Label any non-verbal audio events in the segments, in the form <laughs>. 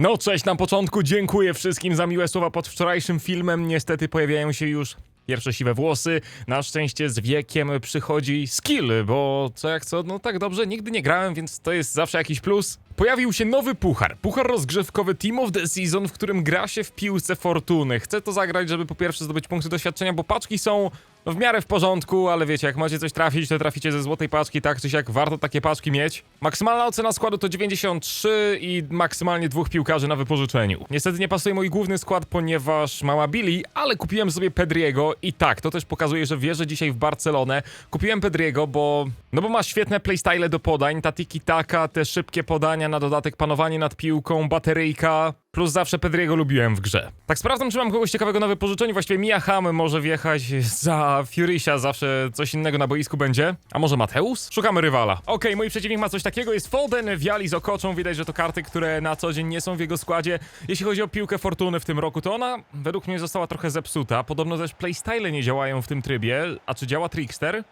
No cześć na początku, dziękuję wszystkim za miłe słowa pod wczorajszym filmem. Niestety pojawiają się już pierwsze siwe włosy. Na szczęście z wiekiem przychodzi skill, bo co jak co, no tak dobrze, nigdy nie grałem, więc to jest zawsze jakiś plus. Pojawił się nowy puchar, puchar rozgrzewkowy Team of the Season, w którym gra się w piłce fortuny. Chcę to zagrać, żeby po pierwsze zdobyć punkty doświadczenia, bo paczki są no, w miarę w porządku, ale wiecie, jak macie coś trafić, to traficie ze złotej paczki, tak czy siak warto takie paczki mieć. Maksymalna ocena składu to 93 i maksymalnie dwóch piłkarzy na wypożyczeniu. Niestety nie pasuje mój główny skład, ponieważ mała Billy, ale kupiłem sobie Pedriego i tak, to też pokazuje, że wierzę dzisiaj w Barcelonę. Kupiłem Pedriego, bo no bo ma świetne playstyle do podań, ta tiki-taka, te szybkie podania, na dodatek panowanie nad piłką, bateryjka, plus zawsze Pedriego lubiłem w grze. Tak sprawdzam, czy mam kogoś ciekawego na wypożyczeniu, właściwie Mia Hamm może wjechać <laughs> za Furisia, zawsze coś innego na boisku będzie. A może Mateus? Szukamy rywala. Okej, mój przeciwnik ma coś takiego, jest Foden, Viali z Okoczą, widać, że to karty, które na co dzień nie są w jego składzie. Jeśli chodzi o piłkę fortuny w tym roku, to ona według mnie została trochę zepsuta, podobno też playstyle nie działają w tym trybie, a czy działa Trickster?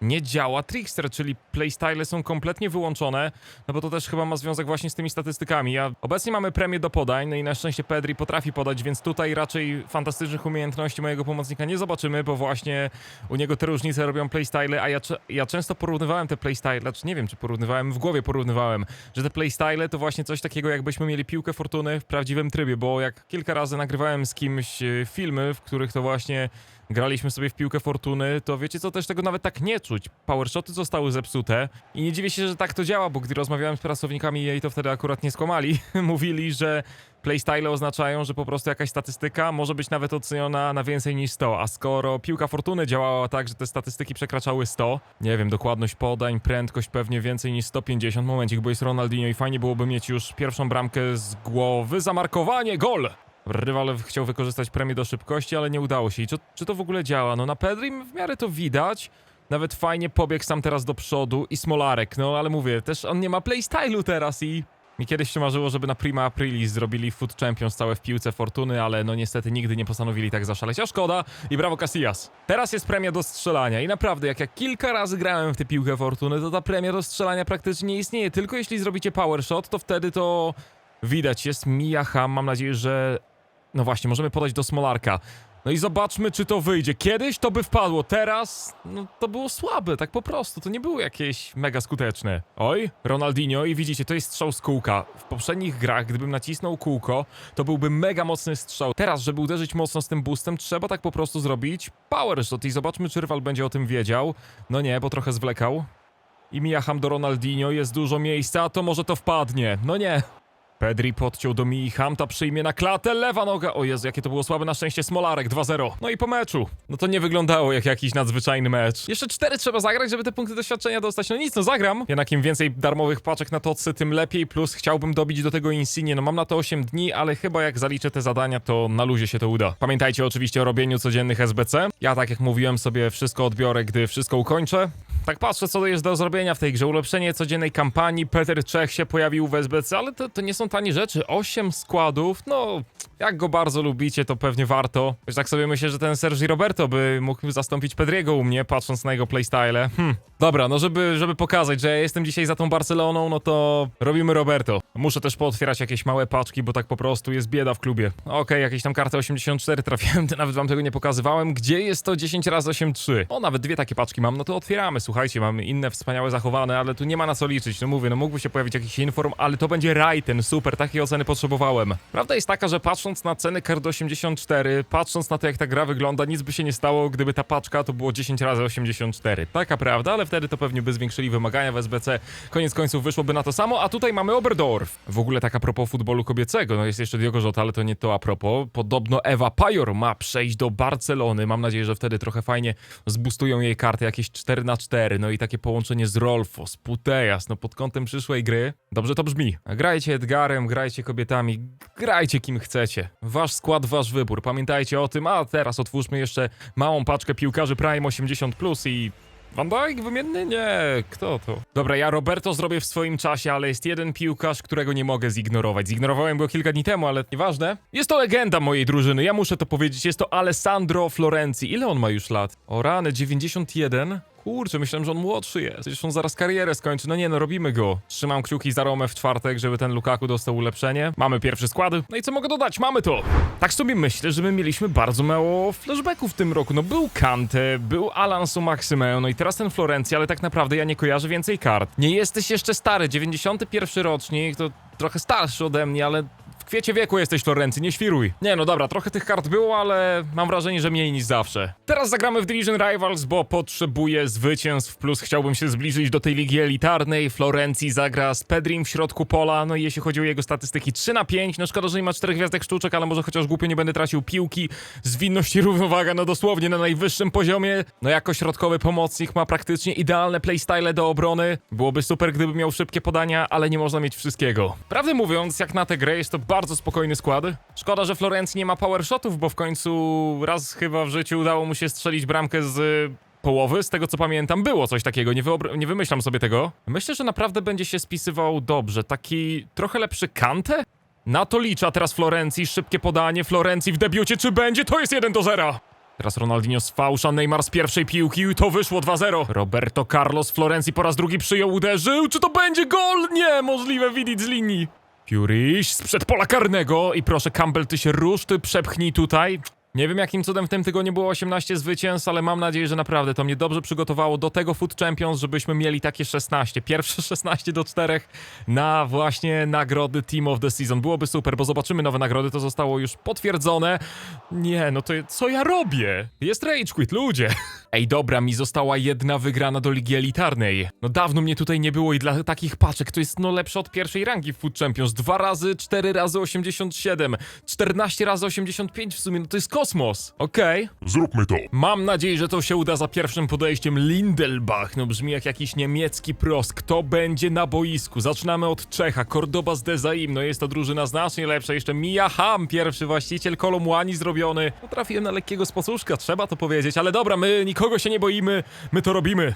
Nie działa Trickster, czyli playstyle są kompletnie wyłączone, no bo to też chyba ma związek właśnie z tymi statystykami. A obecnie mamy premię do podań, no i na szczęście Pedri potrafi podać, więc tutaj raczej fantastycznych umiejętności mojego pomocnika nie zobaczymy, bo właśnie u niego te różnice robią playstyle, a ja, ja często porównywałem te playstyle, znaczy nie wiem czy porównywałem, w głowie porównywałem, że te playstyle to właśnie coś takiego jakbyśmy mieli piłkę fortuny w prawdziwym trybie, bo jak kilka razy nagrywałem z kimś e, filmy, w których to właśnie graliśmy sobie w piłkę fortuny, to wiecie co, też tego nawet tak nie czuć. Powershoty zostały zepsute i nie dziwię się, że tak to działa, bo gdy rozmawiałem z pracownikami jej, to wtedy akurat nie skłamali. <laughs> Mówili, że playstyle oznaczają, że po prostu jakaś statystyka może być nawet oceniona na więcej niż 100, a skoro piłka fortuny działała tak, że te statystyki przekraczały 100, nie wiem, dokładność podań, prędkość pewnie więcej niż 150, momencik, bo jest Ronaldinho i fajnie byłoby mieć już pierwszą bramkę z głowy, zamarkowanie, gol! Rywal chciał wykorzystać premię do szybkości, ale nie udało się. I czy, czy to w ogóle działa? No na Pedrim w miarę to widać. Nawet fajnie pobiegł sam teraz do przodu i Smolarek, no ale mówię, też on nie ma playstylu teraz i... Mi kiedyś się marzyło, żeby na Prima Aprilis zrobili Foot Champions całe w piłce fortuny, ale no niestety nigdy nie postanowili tak zaszaleć. A szkoda i brawo Casillas. Teraz jest premia do strzelania i naprawdę, jak ja kilka razy grałem w tę piłkę fortuny, to ta premia do strzelania praktycznie nie istnieje. Tylko jeśli zrobicie power shot, to wtedy to widać. Jest Mia Hamm, mam nadzieję, że no właśnie, możemy podać do Smolarka. No i zobaczmy, czy to wyjdzie. Kiedyś to by wpadło, teraz no to było słabe, tak po prostu. To nie było jakieś mega skuteczne. Oj, Ronaldinho i widzicie, to jest strzał z kółka. W poprzednich grach, gdybym nacisnął kółko, to byłby mega mocny strzał. Teraz, żeby uderzyć mocno z tym boostem, trzeba tak po prostu zrobić power shot i zobaczmy, czy rywal będzie o tym wiedział. No nie, bo trochę zwlekał. I mijacham do Ronaldinho, jest dużo miejsca, to może to wpadnie. No nie, Pedri podciął do Mii Hamta, przyjmie na klatę, lewa noga. O Jezu, jakie to było słabe, na szczęście Smolarek 2-0. No i po meczu. No to nie wyglądało jak jakiś nadzwyczajny mecz. Jeszcze cztery trzeba zagrać, żeby te punkty doświadczenia dostać. No nic, no zagram. Jednak im więcej darmowych paczek na tocy, tym lepiej, plus chciałbym dobić do tego Insignie. No mam na to 8 dni, ale chyba jak zaliczę te zadania, to na luzie się to uda. Pamiętajcie oczywiście o robieniu codziennych SBC. Ja tak jak mówiłem sobie wszystko odbiorę, gdy wszystko ukończę. Tak patrzę, co jest do zrobienia w tej grze. Ulepszenie codziennej kampanii. Peter Czech się pojawił w SBC, ale to, to nie są tanie rzeczy. Osiem składów, no... Jak go bardzo lubicie, to pewnie warto. Już tak sobie myślę, że ten Sergi Roberto by mógł zastąpić Pedriego u mnie, patrząc na jego playstyle. Hm. Dobra, no żeby, żeby pokazać, że ja jestem dzisiaj za tą Barceloną, no to robimy Roberto. Muszę też pootwierać jakieś małe paczki, bo tak po prostu jest bieda w klubie. Okej, jakieś tam karty 84 trafiłem, <laughs> nawet wam tego nie pokazywałem. Gdzie jest to 10 razy 8-3? O, nawet dwie takie paczki mam, no to otwieramy. Słuchajcie, mamy inne wspaniałe zachowane, ale tu nie ma na co liczyć. No mówię, no mógłby się pojawić jakiś inform, ale to będzie Raiten, super, takiej oceny potrzebowałem. Prawda jest taka, że patrząc na ceny kart 84, patrząc na to jak ta gra wygląda, nic by się nie stało, gdyby ta paczka to było 10 razy 84. Taka prawda, ale wtedy to pewnie by zwiększyli wymagania w SBC. Koniec końców wyszłoby na to samo, a tutaj mamy Oberdorf. W ogóle taka propos futbolu kobiecego, no jest jeszcze Diogo Jota, ale to nie to a propos. Podobno Ewa Pajor ma przejść do Barcelony. Mam nadzieję, że wtedy trochę fajnie zbustują jej karty, jakieś 4 na 4 no i takie połączenie z Rolfo, z Putejas, no pod kątem przyszłej gry. Dobrze to brzmi. Grajcie Edgarem, grajcie kobietami, grajcie kim chcecie. Wasz skład, wasz wybór. Pamiętajcie o tym, a teraz otwórzmy jeszcze małą paczkę piłkarzy Prime 80+, plus i Van Dijk wymienny? Nie, kto to? Dobra, ja Roberto zrobię w swoim czasie, ale jest jeden piłkarz, którego nie mogę zignorować. Zignorowałem go kilka dni temu, ale nieważne. Jest to legenda mojej drużyny, ja muszę to powiedzieć. Jest to Alessandro Florenzi. Ile on ma już lat? O rany, 91? Kurczę, myślałem, że on młodszy jest. Przecież on zaraz karierę skończy. No nie, no robimy go. Trzymam kciuki za Romę w czwartek, żeby ten Lukaku dostał ulepszenie. Mamy pierwszy skład. No i co mogę dodać? Mamy to. Tak sobie myślę, że my mieliśmy bardzo mało flashbacków w tym roku. No był Kante, był Alonso Maximeo, no i teraz ten Florencji, ale tak naprawdę ja nie kojarzę więcej kart. Nie jesteś jeszcze stary, 91 rocznik, to trochę starszy ode mnie, ale kwiecie wieku jesteś Florencji, nie świruj. Nie no dobra, trochę tych kart było, ale mam wrażenie, że mniej niż zawsze. Teraz zagramy w Division Rivals, bo potrzebuję zwycięstw, plus chciałbym się zbliżyć do tej ligi elitarnej. Florencji zagra z Pedrim w środku pola, no i jeśli chodzi o jego statystyki 3 na 5, no szkoda, że nie ma czterech gwiazdek sztuczek, ale może chociaż głupio nie będę tracił piłki. Zwinność i równowaga, no dosłownie na najwyższym poziomie. No jako środkowy pomocnik ma praktycznie idealne playstyle do obrony. Byłoby super, gdyby miał szybkie podania, ale nie można mieć wszystkiego. Prawdę mówiąc, jak na tę grę jest to bardzo spokojny skład. Szkoda, że Florencji nie ma power shotów, bo w końcu raz chyba w życiu udało mu się strzelić bramkę z y, połowy, z tego co pamiętam, było coś takiego, nie, nie wymyślam sobie tego. Myślę, że naprawdę będzie się spisywał dobrze, taki trochę lepszy Kante? Na to licza teraz Florencji, szybkie podanie Florencji w debiucie, czy będzie? To jest 1 do 0! Teraz Ronaldinho z fałsza, Neymar z pierwszej piłki i to wyszło 2-0. Roberto Carlos Florencji po raz drugi przyjął, uderzył, czy to będzie gol? Nie, możliwe widzieć z linii. Puriś sprzed pola karnego i proszę Campbell, ty się rusz, ty przepchnij tutaj. Nie wiem jakim cudem w tym tygodniu było 18 zwycięstw, ale mam nadzieję, że naprawdę to mnie dobrze przygotowało do tego Food Champions, żebyśmy mieli takie 16. Pierwsze <laughs> 16 do 4 na właśnie nagrody Team of the Season. Byłoby super, bo zobaczymy nowe nagrody, to zostało już potwierdzone. Nie, no to co ja robię? Jest Rage Quit, ludzie. <laughs> Ej, dobra, mi została jedna wygrana do Ligi Elitarnej. No dawno mnie tutaj nie było i dla takich paczek to jest no lepsze od pierwszej rangi w Food Champions. Dwa razy, cztery razy 87, 14 razy 85 w sumie, no to jest kosmos. Okej. Zróbmy to. Mam nadzieję, że to się uda za pierwszym podejściem. Lindelbach, no brzmi jak jakiś niemiecki pros. Kto będzie na boisku? Zaczynamy od Czecha, Cordoba z Dezaim, no jest to drużyna znacznie lepsza. Jeszcze Mija Ham, pierwszy właściciel, Kolomłani zrobiony. No trafiłem na lekkiego spocuszka, trzeba to powiedzieć, ale dobra, my nikogo się nie boimy, my to robimy.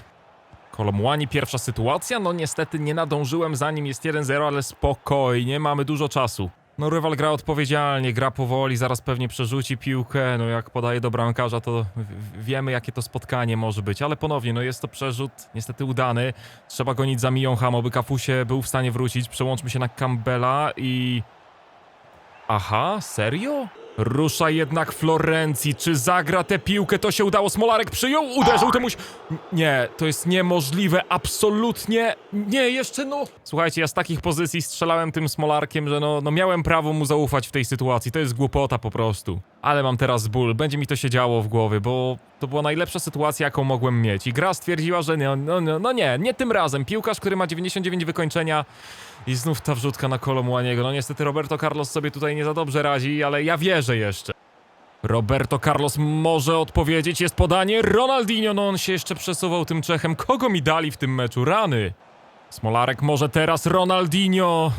Kolomłani, pierwsza sytuacja, no niestety nie nadążyłem za nim, jest 1-0, ale spokojnie, mamy dużo czasu. No rywal gra odpowiedzialnie, gra powoli, zaraz pewnie przerzuci piłkę, no jak podaje do bramkarza, to wiemy jakie to spotkanie może być, ale ponownie, no jest to przerzut niestety udany, trzeba gonić za Miją Ham, oby Kafusie był w stanie wrócić, przełączmy się na Campbella i... Aha, serio? Rusza jednak Florencji. Czy zagra tę piłkę? To się udało. Smolarek przyjął, uderzył temuś. Nie, to jest niemożliwe. Absolutnie nie, jeszcze no. Słuchajcie, ja z takich pozycji strzelałem tym Smolarkiem, że no, no miałem prawo mu zaufać w tej sytuacji. To jest głupota po prostu. Ale mam teraz ból. Będzie mi to się działo w głowie, bo to była najlepsza sytuacja, jaką mogłem mieć. I gra stwierdziła, że nie, no, no, no nie, nie tym razem. Piłkarz, który ma 99 wykończenia i znów ta wrzutka na Kolomłaniego. No niestety Roberto Carlos sobie tutaj nie za dobrze radzi, ale ja wierzę jeszcze. Roberto Carlos może odpowiedzieć, jest podanie. Ronaldinho, no on się jeszcze przesuwał tym Czechem. Kogo mi dali w tym meczu? Rany. Smolarek może teraz Ronaldinho.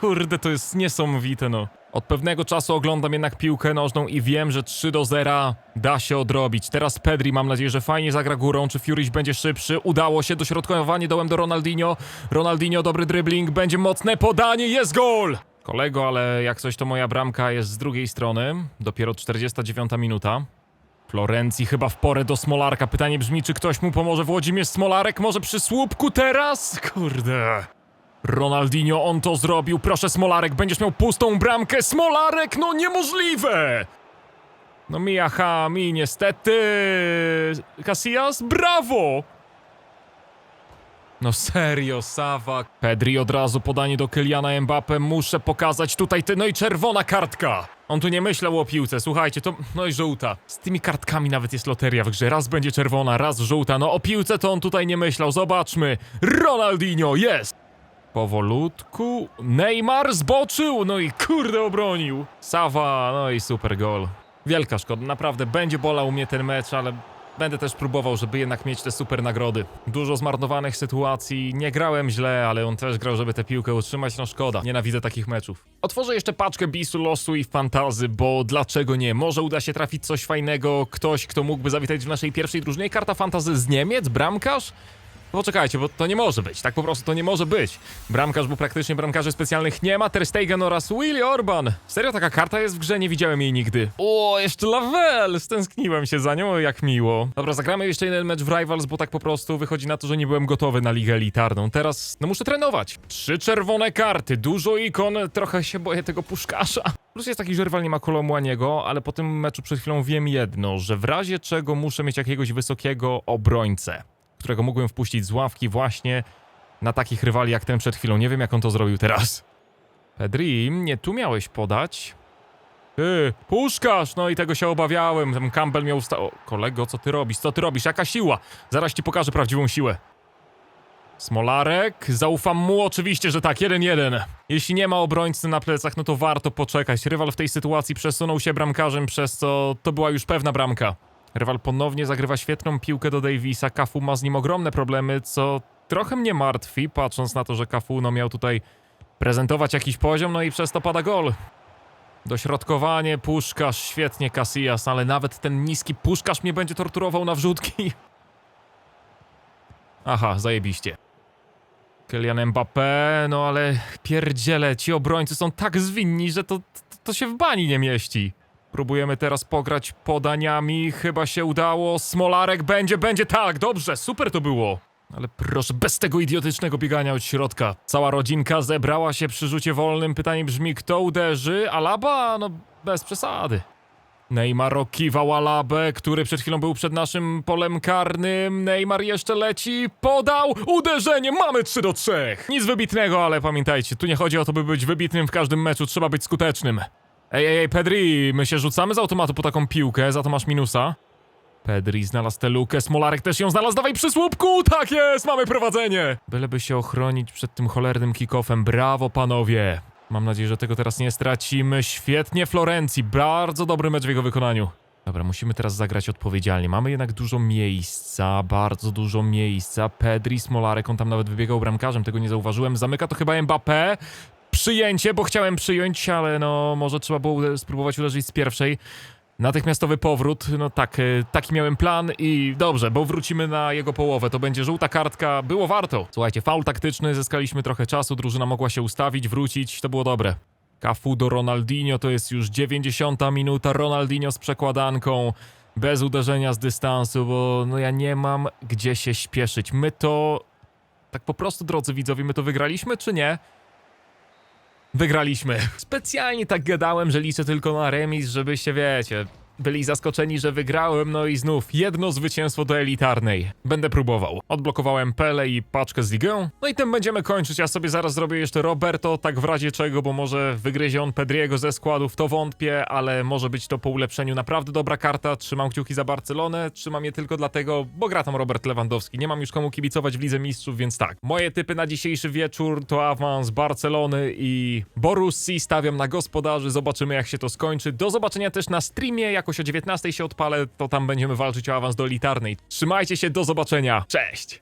Kurde, to jest niesamowite, no. Od pewnego czasu oglądam jednak piłkę nożną i wiem, że 3 do 0 da się odrobić. Teraz Pedri, mam nadzieję, że fajnie zagra górą. Czy Furiś będzie szybszy? Udało się, dośrodkowanie dołem do Ronaldinho. Ronaldinho, dobry dribbling, będzie mocne podanie, jest gol! Kolego, ale jak coś to moja bramka jest z drugiej strony. Dopiero 49 minuta. Florencji chyba w porę do Smolarka. Pytanie brzmi, czy ktoś mu pomoże? Włodzimierz Smolarek może przy słupku teraz? Kurde. Ronaldinho, on to zrobił. Proszę Smolarek, będziesz miał pustą bramkę. Smolarek, no niemożliwe! No mija mi niestety. Casillas, brawo! No serio, Sawa. Pedri od razu podanie do Kyliana Mbappe. Muszę pokazać tutaj te... No i czerwona kartka! On tu nie myślał o piłce, słuchajcie, to... No i żółta. Z tymi kartkami nawet jest loteria w grze. Raz będzie czerwona, raz żółta. No o piłce to on tutaj nie myślał. Zobaczmy. Ronaldinho, jest! Powolutku. Neymar zboczył! No i kurde obronił. Sawa, no i super gol. Wielka szkoda, naprawdę będzie bolał mnie ten mecz, ale będę też próbował, żeby jednak mieć te super nagrody. Dużo zmarnowanych sytuacji, nie grałem źle, ale on też grał, żeby tę piłkę utrzymać, no szkoda. Nienawidzę takich meczów. Otworzę jeszcze paczkę bisu, losu i fantazy, bo dlaczego nie? Może uda się trafić coś fajnego, ktoś, kto mógłby zawitać w naszej pierwszej drużynie. Karta fantazy z Niemiec, bramkarz? Poczekajcie, bo to nie może być, tak po prostu to nie może być. Bramkarz, bo praktycznie bramkarzy specjalnych nie ma, Ter Stegen oraz Willy Orban. Serio, taka karta jest w grze, nie widziałem jej nigdy. O, jeszcze Lavelle, stęskniłem się za nią, jak miło. Dobra, zagramy jeszcze jeden mecz w Rivals, bo tak po prostu wychodzi na to, że nie byłem gotowy na ligę elitarną. Teraz, no muszę trenować. Trzy czerwone karty, dużo ikon, trochę się boję tego puszkasza. Plus jest taki, że rywal nie ma Kolomłaniego, ale po tym meczu przed chwilą wiem jedno, że w razie czego muszę mieć jakiegoś wysokiego obrońcę którego mógłbym wpuścić z ławki właśnie na takich rywali jak ten przed chwilą. Nie wiem, jak on to zrobił teraz. Pedri, nie tu miałeś podać. Ty, puszkasz! No i tego się obawiałem. Ten Campbell miał usta... O, kolego, co ty robisz? Co ty robisz? Jaka siła? Zaraz ci pokażę prawdziwą siłę. Smolarek, zaufam mu oczywiście, że tak, 1-1. Jeśli nie ma obrońcy na plecach, no to warto poczekać. Rywal w tej sytuacji przesunął się bramkarzem, przez co to była już pewna bramka. Rywal ponownie zagrywa świetną piłkę do Davisa. Kafu ma z nim ogromne problemy, co trochę mnie martwi, patrząc na to, że Kafu no, miał tutaj prezentować jakiś poziom, no i przez to pada gol. Dośrodkowanie, puszkarz, świetnie Casillas, ale nawet ten niski puszkarz mnie będzie torturował na wrzutki. <laughs> Aha, zajebiście. Kylian Mbappé, no ale pierdziele, ci obrońcy są tak zwinni, że to, to się w bani nie mieści. Próbujemy teraz pograć podaniami, chyba się udało. Smolarek będzie, będzie, tak, dobrze, super to było. Ale proszę, bez tego idiotycznego biegania od środka. Cała rodzinka zebrała się przy rzucie wolnym. Pytanie brzmi, kto uderzy? Alaba? No, bez przesady. Neymar okiwał Alabę, który przed chwilą był przed naszym polem karnym. Neymar jeszcze leci, podał, uderzenie, mamy 3 do 3. Nic wybitnego, ale pamiętajcie, tu nie chodzi o to, by być wybitnym w każdym meczu, trzeba być skutecznym. Ej, ej, ej, Pedri, my się rzucamy z automatu po taką piłkę, za to masz minusa. Pedri znalazł tę lukę, Smolarek też ją znalazł, dawaj przy słupku, tak jest, mamy prowadzenie! Byleby się ochronić przed tym cholernym kick-offem, brawo panowie! Mam nadzieję, że tego teraz nie stracimy, świetnie Florencji, bardzo dobry mecz w jego wykonaniu. Dobra, musimy teraz zagrać odpowiedzialnie, mamy jednak dużo miejsca, bardzo dużo miejsca, Pedri, Smolarek, on tam nawet wybiegał bramkarzem, tego nie zauważyłem, zamyka to chyba Mbappé, przyjęcie, bo chciałem przyjąć, ale no może trzeba było spróbować uderzyć z pierwszej. Natychmiastowy powrót, no tak, y, taki miałem plan i dobrze, bo wrócimy na jego połowę, to będzie żółta kartka, było warto. Słuchajcie, faul taktyczny, zyskaliśmy trochę czasu, drużyna mogła się ustawić, wrócić, to było dobre. Cafu do Ronaldinho, to jest już 90 minuta, Ronaldinho z przekładanką, bez uderzenia z dystansu, bo no ja nie mam gdzie się śpieszyć. My to, tak po prostu drodzy widzowie, my to wygraliśmy czy nie? Wygraliśmy. Specjalnie tak gadałem, że liczę tylko na remis, żebyście, wiecie, byli zaskoczeni, że wygrałem, no i znów jedno zwycięstwo do elitarnej. Będę próbował. Odblokowałem Pele i paczkę z ligą. No i tym będziemy kończyć. Ja sobie zaraz zrobię jeszcze Roberto, tak w razie czego, bo może wygryzie on Pedriego ze składów, to wątpię, ale może być to po ulepszeniu naprawdę dobra karta. Trzymam kciuki za Barcelonę, trzymam je tylko dlatego, bo gra tam Robert Lewandowski. Nie mam już komu kibicować w Lidze Mistrzów, więc tak. Moje typy na dzisiejszy wieczór to awans Barcelony i Borussii. Stawiam na gospodarzy, zobaczymy jak się to skończy. Do zobaczenia też na streamie, jakoś o 19 się odpalę, to tam będziemy walczyć o awans do elitarnej. Trzymajcie się, do zobaczenia. Cześć!